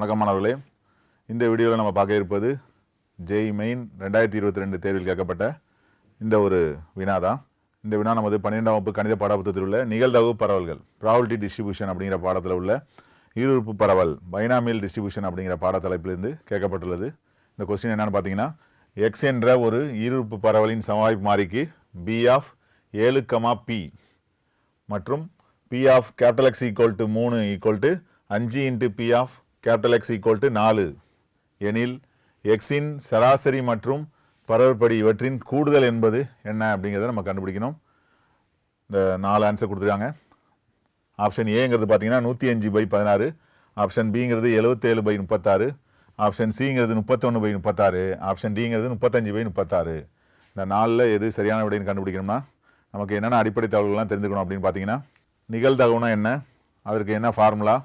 வணக்கம் மாணவர்களே. இந்த வீடியோவில் நம்ம பார்க்க இருப்பது ஜெய் மெயின் ரெண்டாயிரத்தி இருபத்தி ரெண்டு தேர்வில் கேட்கப்பட்ட இந்த ஒரு வினா தான். இந்த வினா நமது பன்னிரெண்டாம் வகுப்பு கணித பாடப்புத்தகத்தில் உள்ள நிகழ்தகவு பரவல்கள் ப்ராபபிலிட்டி டிஸ்ட்ரிபியூஷன் அப்படிங்கிற பாடத்தில் உள்ள ஈருறுப்பு பரவல் பைனாமியல் டிஸ்ட்ரிபியூஷன் அப்படிங்கிற பாடத்தலைப்பிலிருந்து கேட்கப்பட்டுள்ளது. இந்த கொஸ்டின் என்னென்னு பார்த்தீங்கன்னா எக்ஸ் என்ற ஒரு ஈருறுப்பு பரவலின் சமவாய்ப்பு மாறிக்கு பி ஆஃப் ஏழு கமா பி மற்றும் P of capital X equal to மூணு ஈக்குவல் டு அஞ்சு into P of capital X equal to நாலு. எனில் எக்ஸின் சராசரி மற்றும் பரவற்படி இவற்றின் கூடுதல் என்பது என்ன அப்படிங்கிறத நம்ம கண்டுபிடிக்கணும். இந்த நாலு ஆன்சர் கொடுத்துருக்காங்க. ஆப்ஷன் ஏங்கிறது பார்த்தீங்கன்னா நூற்றி அஞ்சு பை பதினாறு ஆப்ஷன் பிங்கிறது எழுபத்தேழு பை முப்பத்தாறு. ஆப்ஷன் சிங்கிறது முப்பத்தொன்று பை முப்பத்தாறு. ஆப்ஷன் டிங்கிறது முப்பத்தஞ்சு பை முப்பத்தாறு. இந்த நாளில் எது சரியான விடைன்னு கண்டுபிடிக்கணும்னா நமக்கு என்னென்ன அடிப்படை தகவல்கள்லாம் தெரிஞ்சுக்கணும் அப்படின்னு பார்த்தீங்கன்னா நிகழ்தகவுனா என்ன? அதற்கு என்ன ஃபார்முலா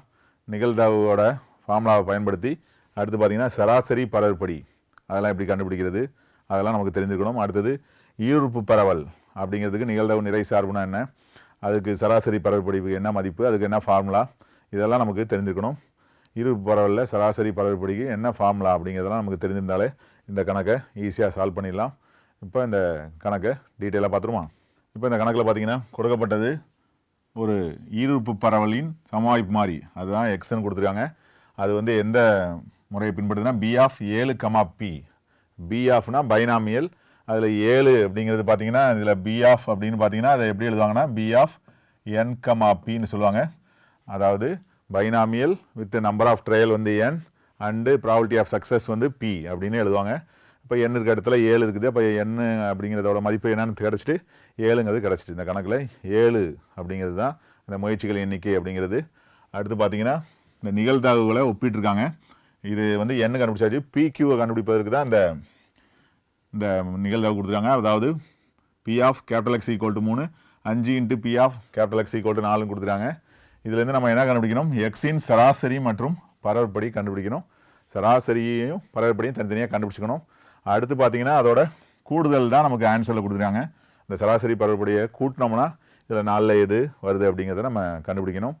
நிகழ்தகவோட ஃபார்முலாவை பயன்படுத்தி அடுத்து பார்த்தீங்கன்னா சராசரி பரவற்படி. அதெல்லாம் எப்படி கண்டுபிடிக்கிறது? அதெல்லாம் நமக்கு தெரிஞ்சுக்கணும். அடுத்தது ஈருறுப்பு பரவல் அப்படிங்கிறதுக்கு நிகழ்தகவு நிறை சார்புனா என்ன? அதுக்கு சராசரி பரவற்படிக்கு என்ன மதிப்பு? அதுக்கு என்ன ஃபார்முலா? இதெல்லாம் நமக்கு தெரிஞ்சுக்கணும். ஈருறுப்பு பரவலில் சராசரி பரவற்படிக்கு என்ன ஃபார்முலா அப்படிங்கிறதெல்லாம் நமக்கு தெரிஞ்சிருந்தாலே இந்த கணக்கை ஈஸியாக சால்வ் பண்ணிடலாம். இப்போ இந்த கணக்கை டீட்டெயிலாக பார்த்துருமா? இப்போ இந்த கணக்கில் பார்த்தீங்கன்னா கொடுக்கப்பட்டது ஒரு ஈருறுப்பு பரவலின் சமவாய்ப்பு மாறி. அதுதான் எக்ஸ்ன்னு கொடுத்துருக்காங்க. அது வந்து எந்த முறையை பின்பற்றுதுன்னா பி ஆஃப் ஏழு கமா பி பி ஆஃப்னா பைனாமியல் அதில் ஏழு அப்படிங்கிறது பார்த்தீங்கன்னா இதில் பி ஆஃப் அப்படின்னு பார்த்தீங்கன்னா அதை எப்படி எழுதுவாங்கன்னா பி ஆஃப் என் கமா பின்னு சொல்லுவாங்க. அதாவது binomial with number of trial வந்து N and probability of success வந்து பி அப்படின்னு எழுதுவாங்க. இப்போ எண் இருக்க இடத்துல ஏழு இருக்குது. அப்போ எண் அப்படிங்கிறதோட மதிப்பு என்னன்னு கிடச்சிட்டு ஏழுங்கிறது கிடச்சிட்டு இந்த கணக்கில் ஏழு அப்படிங்கிறது தான் இந்த முயற்சிகள் எண்ணிக்கை அப்படிங்கிறது. அடுத்து பார்த்தீங்கன்னா இந்த நிகழ்தகவுகளை ஒப்பிட்டுருக்காங்க. இது வந்து என்ன கண்டுபிடிச்சாச்சு. பிக்யூவை கண்டுபிடிப்பதற்கு தான் இந்த இந்த நிகழ்தகவு கொடுத்துருக்காங்க. அதாவது P of capital X equal to மூணு அஞ்சு into P of capital X equal to நாலுன்னு கொடுத்துருக்காங்க. இதுலேருந்து நம்ம என்ன கண்டுபிடிக்கணும்? எக்ஸின் சராசரி மற்றும் பரவற்படி கண்டுபிடிக்கணும். சராசரியையும் பரவற்படியும் தனித்தனியாக கண்டுபிடிச்சிக்கணும். அடுத்து பார்த்தீங்கன்னா அதோட கூடுதல் தான் நமக்கு ஆன்சரில் கொடுத்துருக்காங்க. இந்த சராசரி பரவற்படியை கூட்டினோம்னா இதில் நாலில் எது வருது அப்படிங்கிறத நம்ம கண்டுபிடிக்கணும்.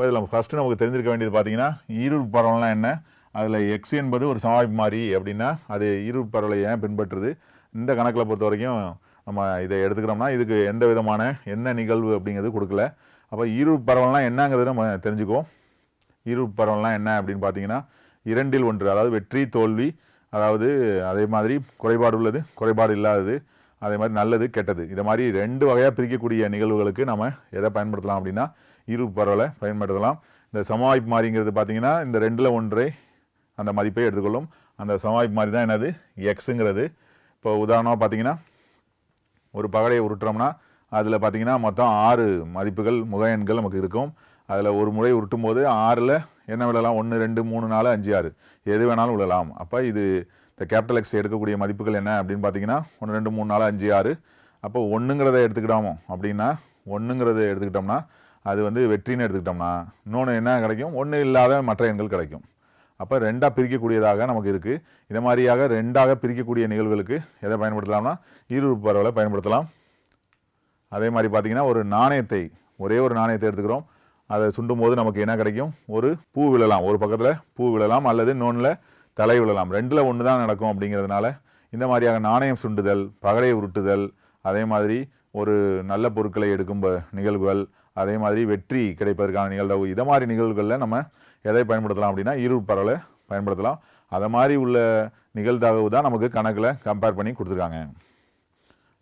இப்போ இதில் ஃபஸ்ட்டு நமக்கு தெரிஞ்சிருக்க வேண்டியது பார்த்தீங்கன்னா ஈரூர் பரவலாம் என்ன? அதில் எக்ஸ் என்பது ஒரு சமாளிப்பு மாறி அப்படின்னா அது ஈரூர் பரவலை ஏன் பின்பற்றுது? இந்த கணக்கில் பொறுத்த வரைக்கும் நம்ம இதை எடுத்துக்கிறோம்னா இதுக்கு எந்த விதமான என்ன நிகழ்வு அப்படிங்கிறது கொடுக்கல. அப்போ ஈரூர் பரவல்னா என்னங்கிறது நம்ம தெரிஞ்சுக்குவோம். ஈரூர் பரவல்னா என்ன அப்படின்னு பார்த்தீங்கன்னா இரண்டில் ஒன்று அதாவது வெற்றி தோல்வி அதாவது அதே மாதிரி குறைபாடு உள்ளது குறைபாடு இல்லாதது அதே மாதிரி நல்லது கெட்டது. இதை மாதிரி ரெண்டு வகையாக பிரிக்கக்கூடிய நிகழ்வுகளுக்கு நம்ம எதை பயன்படுத்தலாம் அப்படின்னா இரு பரவலை பயன்படுத்தலாம். இந்த சமவாய்ப்பு மாறிங்கிறது பார்த்தீங்கன்னா இந்த ரெண்டில் ஒன்றை அந்த மதிப்பை எடுத்துக்கொள்ளும். அந்த சமவாய்ப்பு மாறி தான் என்னது? எக்ஸுங்கிறது இப்போ உதாரணமாக பார்த்தீங்கன்னா ஒரு பகடையை உருட்டுறோம்னா அதில் பார்த்தீங்கன்னா மொத்தம் ஆறு மதிப்புகள் முகையன்கள் நமக்கு இருக்கும். அதில் ஒரு முறை உருட்டும் போது ஆறில் என்ன விழலாம்? ஒன்று ரெண்டு மூணு நாலு அஞ்சு ஆறு. எது வேணாலும் விழலாம். அப்போ இது இந்த கேபிட்டல் எக்ஸ் எடுக்கக்கூடிய மதிப்புகள் என்ன அப்படின்னு பார்த்தீங்கன்னா ஒன்று ரெண்டு மூணு நாலு அஞ்சு ஆறு. அப்போ ஒன்றுங்கிறத எடுத்துக்கிட்டோமோ அப்படின்னா ஒன்றுங்கிறத எடுத்துக்கிட்டோம்னா அது வந்து வெற்றின்னு எடுத்துக்கிட்டோம்னா இன்னொன்று என்ன கிடைக்கும்? ஒன்று இல்லாத மற்ற எண்கள் கிடைக்கும். அப்போ ரெண்டாக பிரிக்கக்கூடியதாக நமக்கு இருக்குது இதை மாதிரியாக ரெண்டாக பிரிக்கக்கூடிய நிகழ்வுகளுக்கு எதை பயன்படுத்தலாம்னா ஈருறுப்பு பரவலை பயன்படுத்தலாம். அதே மாதிரி பார்த்திங்கன்னா ஒரு நாணயத்தை ஒரே ஒரு நாணயத்தை எடுத்துக்கிறோம். அதை சுண்டும் போது நமக்கு என்ன கிடைக்கும்? ஒரு பூ விழலாம். ஒரு பக்கத்தில் பூ விழலாம் அல்லது இன்னொன்றில் தலை விழலாம். ரெண்டில் ஒன்று தான் நடக்கும் அப்படிங்கிறதுனால இந்த மாதிரியாக நாணயம் சுண்டுதல் பகடை உருட்டுதல் அதே மாதிரி ஒரு நல்ல பொருட்களை எடுக்கும் ப- நிகழ்வுகள் அதே மாதிரி வெற்றி கிடைப்பதற்கான நிகழ்வு இதை மாதிரி நிகழ்வுகளில் நம்ம எதை பயன்படுத்தலாம் அப்படின்னா ஈருறுப்பு பரவலை பயன்படுத்தலாம். அதை மாதிரி உள்ள நிகழ்தகவு தான் நமக்கு கணக்கில் கம்பேர் பண்ணி கொடுத்துருக்காங்க.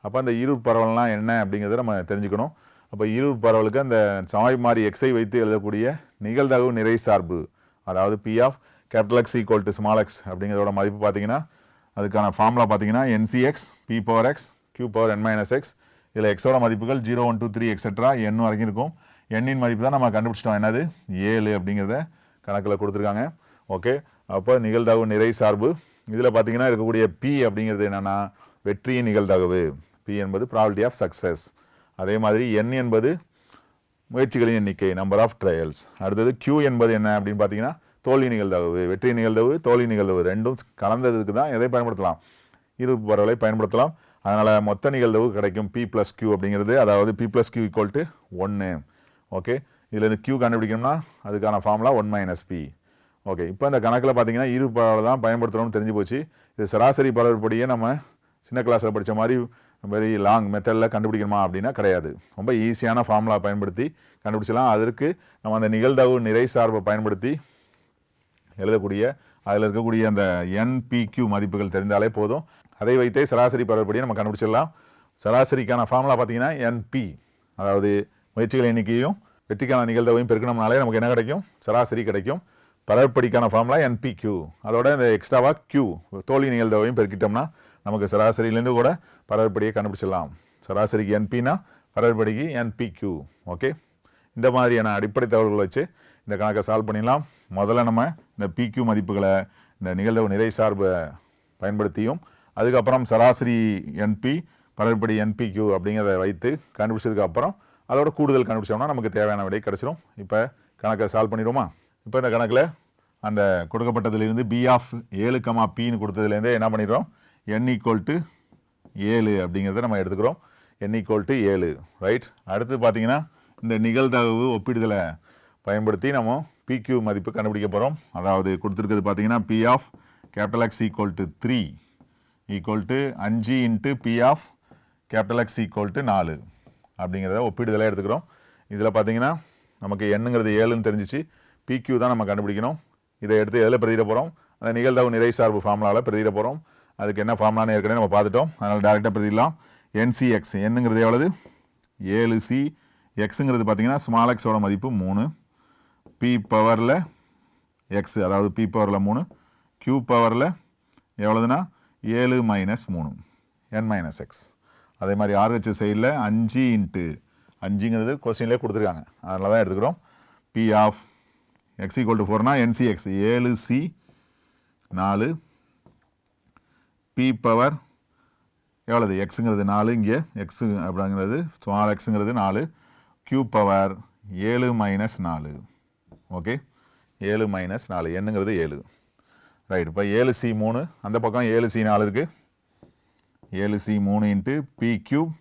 அப்போ அந்த ஈருறுப்பு பரவல்னால் என்ன அப்படிங்கிறத நம்ம தெரிஞ்சுக்கணும். அப்போ ஈருறுப்பு பரவலுக்கு அந்த சமாய் மாறி எக்ஸை வைத்து எழுதக்கூடிய நிகழ்தகவு நிறை சார்பு அதாவது P of capital X equal to small X அப்படிங்கிறதோட மதிப்பு பார்த்தீங்கன்னா அதுக்கான ஃபார்முலா பார்த்தீங்கன்னா N C X P power X Q power N minus X இதில் எக்ஸோட மதிப்புகள் zero one two three etcetera N வரைக்கும் இருக்கும். எண்ணின் மதிப்பு தான் நம்ம கண்டுபிடிச்சிட்டோம். என்னது? ஏழு அப்படிங்கிறத கணக்கில் கொடுத்துருக்காங்க. ஓகே அப்போ நிகழ்தகவு நிறை சார்பு. இதில் பார்த்தீங்கன்னா இருக்கக்கூடிய பி அப்படிங்கிறது என்னென்னா வெற்றியின் நிகழ்தகவு. பி என்பது ப்ராபிலிட்டி ஆஃப் சக்ஸஸ் அதே மாதிரி என் என்பது முயற்சிகளின் எண்ணிக்கை நம்பர் ஆஃப் ட்ரையல்ஸ் அடுத்தது க்யூ என்பது என்ன அப்படின்னு பார்த்தீங்கன்னா தோல்வி நிகழ்தகவு. வெற்றி நிகழ்தகவு தோல்வி நிகழ்தகவு. ரெண்டும் கலந்ததுக்கு தான் எதை பயன்படுத்தலாம்? இரு பரவலை பயன்படுத்தலாம். அதனால் மொத்த நிகழ்வு கிடைக்கும் பி ப்ளஸ் கியூ அப்படிங்கிறது அதாவது P plus Q equal to ஒன்று ஓகே இதில் இந்த கியூ கண்டுபிடிக்கணும்னா அதுக்கான formula one minus P okay இப்போ இந்த கணக்கில் பார்த்தீங்கன்னா இரு பரவல் தான் பயன்படுத்துகிறோம்னு தெரிஞ்சு போச்சு. இது சராசரி பரவற்படியே நம்ம சின்ன கிளாஸில் படித்த மாதிரி வெரி லாங் மெத்தடில் கண்டுபிடிக்கணுமா அப்படின்னா கிடையாது. ரொம்ப ஈஸியான ஃபார்முலா பயன்படுத்தி கண்டுபிடிச்சலாம் அதற்கு நம்ம அந்த நிகழ்தகவு நிறை சார்பை பயன்படுத்தி எழுதக்கூடிய அதில் இருக்கக்கூடிய அந்த என்பிக்யூ மதிப்புகள் தெரிந்தாலே போதும். அதை வைத்தே சராசரி பரவற்படியை நம்ம கண்டுபிடிச்சிடலாம். சராசரிக்கான ஃபார்முலா பார்த்தீங்கன்னா என்பி அதாவது முயற்சிகள் எண்ணிக்கையும் வெற்றிக்கான நிகழ்தவையும் பெருக்கணும்னாலே நமக்கு என்ன கிடைக்கும்? சராசரி கிடைக்கும். பரவற்படிக்கான ஃபார்முலா என்பிக்யூ அதோட இந்த எக்ஸ்ட்ராவாக கியூ தோல்வி நிகழ்தவையும் பெருக்கிட்டோம்னா நமக்கு சராசரியிலேருந்து கூட பரவற்படியை கண்டுபிடிச்சிடலாம். சராசரிக்கு என்பினா பரவற்படிக்கு என்பிக்யூ ஓகே இந்த மாதிரியான அடிப்படை தகவல்களை வச்சு இந்த கணக்கை சால்வ் பண்ணிடலாம். முதல்ல நம்ம இந்த பிக்யூ மதிப்புகளை இந்த நிகழ்தகவு நிறை சார்பை பயன்படுத்தியும் அதுக்கப்புறம் சராசரி என்பி பரவற்படி என்பிக்யூ அப்படிங்கிறத வைத்து கண்டுபிடிச்சதுக்கு அப்புறம் அதோட கூடுதல் கண்டுபிடிச்சோம்னா நமக்கு தேவையான விடை கிடச்சிரும். இப்போ கணக்கை சால்வ் பண்ணிடுவோமா? இப்போ இந்த கணக்கில் அந்த கொடுக்கப்பட்டதுலேருந்து பி ஆஃப் ஏழு கமா பின்னு கொடுத்ததுலேருந்தே என்ன பண்ணிடுறோம்? என் ஈக்குவல் டு ஏழு அப்படிங்கிறத நம்ம எடுத்துக்கிறோம். என் ஈக்குவல் டு ஏழு ரைட் அடுத்து பார்த்தீங்கன்னா இந்த நிகழ்தகவு ஒப்பிடுதலை பயன்படுத்தி நம்ம பிக்யூ மதிப்பு கண்டுபிடிக்க போகிறோம் அதாவது கொடுத்துருக்கிறது பார்த்தீங்கன்னா P of capital X equal to three equal to அஞ்சு into P of capital X equal to நாலு. அப்படிங்கிறத ஒப்பிடுதலாக எடுத்துக்கிறோம். இதில் பார்த்தீங்கன்னா நமக்கு எண்ணுங்கிறது ஏழுன்னு தெரிஞ்சிச்சு. பிக்யூ தான் நம்ம கண்டுபிடிக்கணும். இதை எடுத்து எதில் பிரதிட போகிறோம் அந்த நிகழ்தகவு நிறை சார்பு ஃபார்முலாவில் பிரதிட போகிறோம் அதுக்கு என்ன ஃபார்முலான்னு ஏற்கனவே நம்ம பார்த்துட்டோம். அதனால் டேரெக்டாக பிரதிடலாம் என்சிஎக்ஸ் என்னங்கிறது எவ்வளவு? ஏழு சி எக்ஸுங்கிறது பார்த்தீங்கன்னா ஸ்மால் எக்ஸோட மதிப்பு மூணு. பி பவரில் எக்ஸ் அதாவது பி பவரில் மூணு. கியூ பவரில் எவ்வளோதுன்னா ஏழு மைனஸ் மூணு. என் மைனஸ் எக்ஸ் அதே மாதிரி ஆர்ஹெச் சைடில் அஞ்சு இன்ட்டு அஞ்சுங்கிறது கொஸ்டின்லேயே கொடுத்துருக்காங்க. அதனால தான் எடுத்துக்கிறோம். P of X equal to ஃபோர்னா nCx ஏழு சி நாலு. பி பவர் எவ்வளவு? எக்ஸுங்கிறது நாலு இங்கே எக்ஸு அப்படிங்கிறது ஸ்மால் எக்ஸுங்கிறது நாலு. கியூ பவர் ஏழு மைனஸ் நாலு. ஓகே ஏழு மைனஸ் நாலு. என்னங்கிறது ஏழு. ரைட் இப்போ ஏழு சி மூணு அந்த பக்கம் ஏழு சி நாலு இருக்குது ஏழு சி மூணு into P cube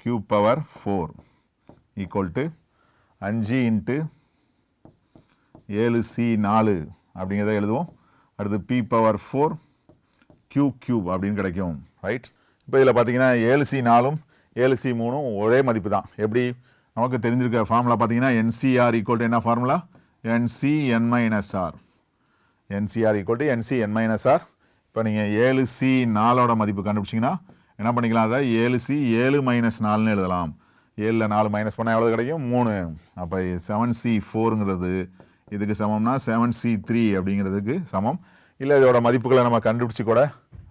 Q power four equal to அஞ்சு இன்ட்டு ஏழு சி நாலு அப்படிங்கிறத எழுதுவோம். அடுத்து P power four Q cube அப்படின்னு கிடைக்கும். ரைட் இப்போ இதில் பார்த்தீங்கன்னா ஏழு சி நாலும் ஏழு சி மூணும் ஒரே மதிப்பு தான் எப்படி? நமக்கு தெரிஞ்சிருக்க ஃபார்முலா பார்த்தீங்கன்னா N C R equal to என்ன formula N C N minus R N C R equal to N C N minus R இப்போ நீங்கள் ஏழு சி நாலோட மதிப்பு கண்டுபிடிச்சிங்கன்னா என்ன பண்ணிக்கலாம் அதை? ஏழு சி ஏழு மைனஸ் நாலுன்னு எழுதலாம். ஏழில் நாலு மைனஸ் பண்ணால் எவ்வளோ கிடைக்கும்? மூணு. அப்போ செவன் சி ஃபோருங்கிறது இதுக்கு சமம்னா செவன் சி த்ரீ அப்படிங்கிறதுக்கு சமம். இல்லை இதோட மதிப்புகளை நம்ம கண்டுபிடிச்சி கூட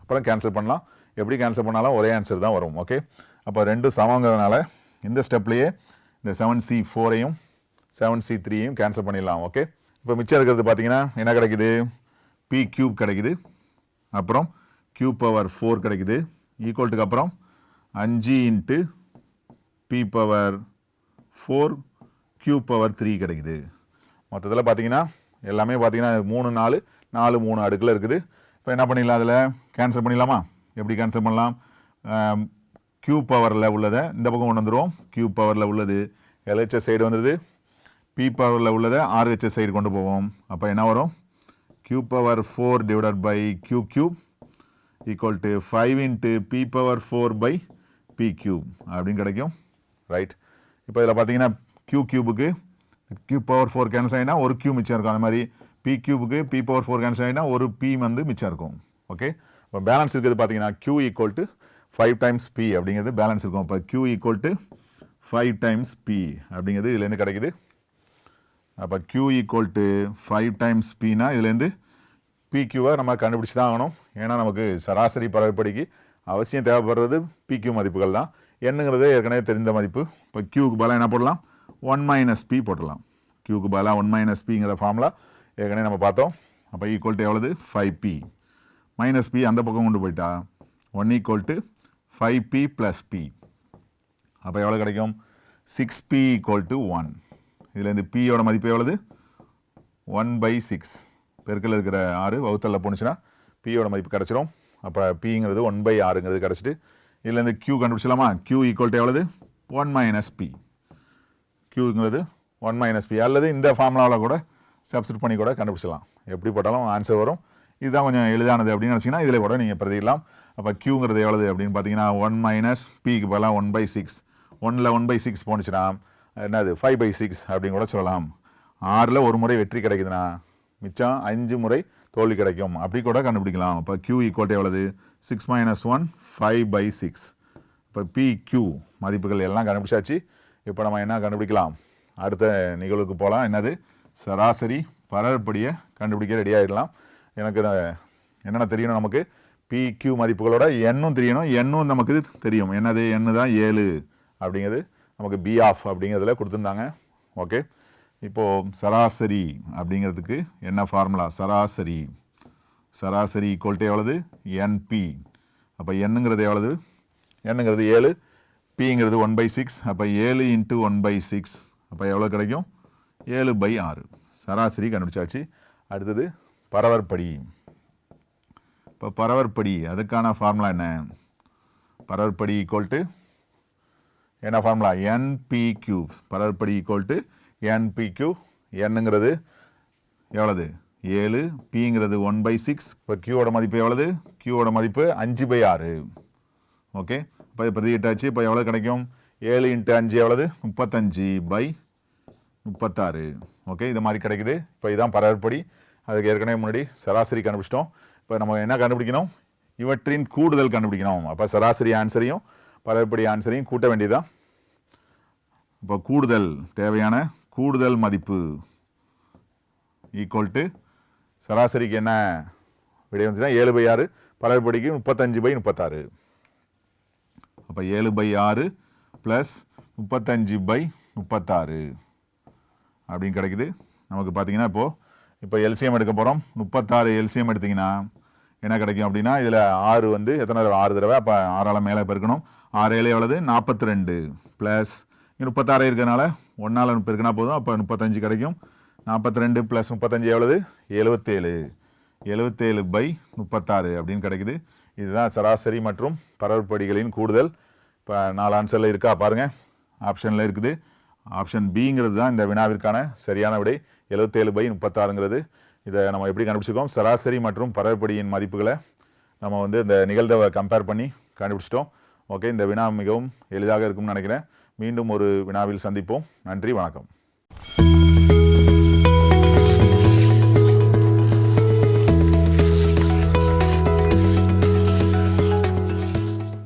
அப்புறம் கேன்சல் பண்ணலாம். எப்படி கேன்சல் பண்ணாலும் ஒரே ஆன்சர் தான் வரும் ஓகே அப்போ ரெண்டும் சமங்கிறதுனால இந்த ஸ்டெப்லேயே இந்த செவன் சி ஃபோரையும் செவன் சி த்ரீயும் கேன்சல் பண்ணிடலாம் ஓகே இப்போ மிச்சம் இருக்கிறது பார்த்தீங்கன்னா என்ன கிடைக்குது? பி கியூப் கிடைக்குது. அப்புறம் கியூப் பவர் ஃபோர் கிடைக்குது. ஈக்குவல்ட்டுக்கு அப்புறம் அஞ்சு into P power four cube power three கிடைக்குது. மொத்தத்தில் பார்த்தீங்கன்னா எல்லாமே பார்த்தீங்கன்னா மூணு நாலு நாலு மூணு அடுக்கில் இருக்குது. இப்போ என்ன பண்ணிடலாம் அதில்? கேன்சல் பண்ணிடலாமா? எப்படி கேன்சல் பண்ணலாம்? கியூப் பவரில் உள்ளதை இந்த பக்கம் கொண்டு வந்துடுவோம் கியூப் பவரில் உள்ளது. எல்ஹெச்எஸ் சைடு வந்துடுது பி பவரில் உள்ளதை ஆர்ஹெச்எஸ் சைடு கொண்டு போவோம். அப்போ என்ன வரும்? Q power four divided by Q cube equal to five into P power four by P cube அப்படின்னு கிடைக்கும். ரைட் இப்போ இதில் பார்த்தீங்கன்னா க்யூ கியூபுக்கு க்யூ பவர் ஃபோர் கேன்சல் ஆகினா ஒரு க்யூ மிச்சம் இருக்கும். அந்த மாதிரி பி கியூபுக்கு பி பவர் ஃபோர் கேன்சல் ஆகினா ஒரு பி வந்து மிச்சம் இருக்கும். ஓகே இப்போ பேலன்ஸ் இருக்கிறது பார்த்தீங்கன்னா Q equal to five times P அப்படிங்கிறது பேலன்ஸ் இருக்கும். அப்போ Q equal to five times P அப்படிங்கிறது இதுலேருந்து கிடைக்குது. அப்போ q equal to five times பினா இதுலேருந்து பிக்யூவை நம்ம கண்டுபிடிச்சி தான் ஆகணும். ஏன்னா நமக்கு சராசரி பரவப்படிக்கு அவசியம் தேவைப்படுறது பிக்யூ மதிப்புகள் தான். என்னங்கிறது ஏற்கனவே தெரிந்த மதிப்பு. இப்போ க்யூக்கு பதிலாக என்ன போடலாம்? ஒன் மைனஸ் பி போடலாம் க்யூக்கு பதிலாக ஒன் மைனஸ் பிங்கிற ஃபார்முலா ஏற்கனவே நம்ம பார்த்தோம். அப்போ ஈக்குவல் டு எவ்வளவு? ஃபைவ் பி மைனஸ் பி அந்த பக்கம் கொண்டு போயிட்டா. One equal to five P plus P அப்போ எவ்வளோ கிடைக்கும்? Six P equal to one இதுலேருந்து பியோட மதிப்பு எவ்வளவு? ஒன் பை சிக்ஸ் பெருக்கில் இருக்கிற ஆறு வகுத்தலில் போணுச்சுன்னா பியோட மதிப்பு கிடச்சிரும். அப்போ பிங்கிறது ஒன் பை ஆறுங்கிறது கிடச்சிட்டு இதுலேருந்து க்யூ கண்டுபிடிச்சலாமா கியூ ஈக்குவல் டு எவ்வளவு? ஒன் மைனஸ் பி க்யூங்கிறது ஒன் மைனஸ் பி அல்லது இந்த ஃபார்முலாவில் கூட சப்ஸ்ட் பண்ணி கூட கண்டுபிடிச்சலாம் எப்படி போட்டாலும் ஆன்சர் வரும். இதுதான் கொஞ்சம் எளிதானது அப்படின்னு நினச்சிங்கன்னா இதில் கூட நீங்கள் பிரதிக்கலாம் அப்போ கியூங்கிறது எவ்வளவு அப்படின்னு பார்த்தீங்கன்னா ஒன் மைனஸ் பிக்கு பதிலாக ஒன் பை சிக்ஸ் ஒன்னில் ஒன் பை சிக்ஸ் போணுச்சுன்னா என்னது ஃபைவ் பை சிக்ஸ் அப்படின்னு கூட சொல்லலாம். ஆறில் ஒரு முறை வெற்றி கிடைக்குதுண்ணா மிச்சம் அஞ்சு முறை தோல்வி கிடைக்கும். அப்படி கூட கண்டுபிடிக்கலாம். இப்போ க்யூ ஈக்குவல் எவ்வளவு? Six minus one five by six இப்போ பி க்யூ மதிப்புகள் எல்லாம் கண்டுபிடிச்சாச்சு. இப்போ நம்ம என்ன கண்டுபிடிக்கலாம்? அடுத்த நிகழ்வுக்கு போகலாம் என்னது? சராசரி பரப்படியை கண்டுபிடிக்க ரெடி ஆகிடலாம் எனக்கு என்னென்ன தெரியணும் நமக்கு? பி க்யூ மதிப்புகளோட எண்ணும் தெரியணும். எண்ணும் நமக்கு தெரியும். என்னது? எண்ணு தான் ஏழு அப்படிங்கிறது நமக்கு பி ஆஃப் அப்படிங்கிறதுல கொடுத்துருந்தாங்க. ஓகே இப்போது சராசரி அப்படிங்கிறதுக்கு என்ன ஃபார்முலா சராசரி. சராசரி ஈக்குவல்ட்டு எவ்வளவு? என்பி அப்போ என்னங்கிறது எவ்வளவு? என்னங்கிறது ஏழு. பிங்கிறது ஒன் பை சிக்ஸ் அப்போ ஏழு இன்ட்டு ஒன் பை சிக்ஸ் அப்போ எவ்வளோ கிடைக்கும்? ஏழு பை ஆறு. சராசரி கண்டுபிடிச்சாச்சு. அடுத்தது பரவற்படி. இப்போ பரவற்படி அதுக்கான ஃபார்முலா என்ன? பரவற்படி ஈக்குவல் டு என்ன formula NP cube பரவற்படி equal to N P cube என்னங்கிறது எவ்வளவு? ஏழு. பிங்கிறது ஒன் பை சிக்ஸ் இப்போ கியூவோட மதிப்பு எவ்வளவு? கியூவோட மதிப்பு அஞ்சு பை ஆறு. ஓகே இப்போ இது இப்போ எவ்வளோ கிடைக்கும்? ஏழு இன்ட்டு அஞ்சு எவ்வளவு? முப்பத்தஞ்சு பை முப்பத்தாறு. ஓகே இது மாதிரி கிடைக்குது. இப்போ இதுதான் பரப்படி அதுக்கு ஏற்கனவே முன்னாடி சராசரி கண்டுபிடிச்சிட்டோம். இப்போ நம்ம என்ன கண்டுபிடிக்கணும்? இவற்றின் கூடுதல் கண்டுபிடிக்கணும். அப்போ சராசரி ஆன்சரையும் பலர்படி ஆன்சரையும் கூட்ட வேண்டியதுதான் இப்போ கூடுதல் தேவையான கூடுதல் மதிப்பு ஈக்குவல் டு சராசரிக்கு என்ன விடை வந்துச்சுன்னா ஏழு பை ஆறு பலர்படிக்கு முப்பத்தஞ்சு பை முப்பத்தாறு. அப்போ ஏழு பை ஆறு ப்ளஸ் முப்பத்தஞ்சு பை முப்பத்தாறு. அப்படின்னு கிடைக்குது. நமக்கு பார்த்தீங்கன்னா இப்போது இப்போ எல்சிஎம் எடுக்க போகிறோம் முப்பத்தாறு எல்சிஎம் எடுத்திங்கன்னா என்ன கிடைக்கும் அப்படின்னா இதில் ஆறு வந்து எத்தனை தடவை? ஆறு தடவை. அப்போ ஆறால் மேலே பெருக்கணும் ஆறு ஏழு எவ்வளவு நாற்பத்தி ரெண்டு ப்ளஸ் முப்பத்தாறு இருக்கிறனால ஒன்றால் பெருக்கினா போதும். அப்போ முப்பத்தஞ்சு கிடைக்கும். நாற்பத்தி ரெண்டு ப்ளஸ் முப்பத்தஞ்சு எவ்வளவு? எழுபத்தேழு எழுபத்தேழு பை முப்பத்தாறு அப்படின்னு கிடைக்குது. இதுதான் சராசரி மற்றும் பரவற்படிகளின் கூடுதல். இப்போ நாலு ஆன்சரில் இருக்கா? பாருங்கள் ஆப்ஷனில் இருக்குது. ஆப்ஷன் பிங்கிறது தான் இந்த வினாவிற்கான சரியான விடை. எழுபத்தேழு பை முப்பத்தாறுங்கிறது. இதை நம்ம எப்படி கண்டுபிடிச்சிருக்கோம்? சராசரி மற்றும் பரவற்படியின் மதிப்புகளை நம்ம வந்து இந்த நிகழ்தவை கம்பேர் பண்ணி கண்டுபிடிச்சிட்டோம். ஓகே இந்த வினா மிகவும் எளிதாக இருக்கும்னு நினைக்கிறேன். மீண்டும் ஒரு வினாவில் சந்திப்போம். நன்றி வணக்கம்.